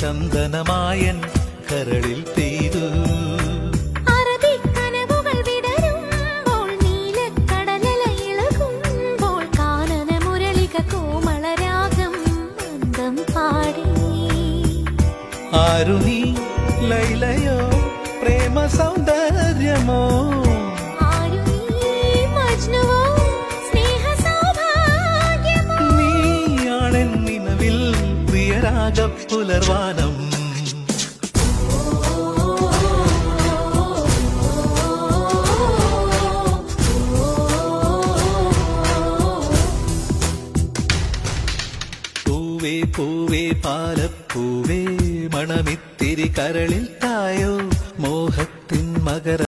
ചന്ദനമായൻ കരളിൽ പെയ്തു. അറബിക്കനവുകൾ വിടരുമ്പോൾ നീലക്കടലല ഇളകുമ്പോൾ കാനന മുരളിക കോമളരാഗം മന്ദം പാടി. ആരു ലൈലയോ പ്രേമ സൗന്ദര്യമോ രാഗപ്പുലർവാനം പൂവേ പൂവേ പാലപ്പൂവേ മണമിത്തിരി കരളിൽ തായോ മോഹത്തിൻ മകര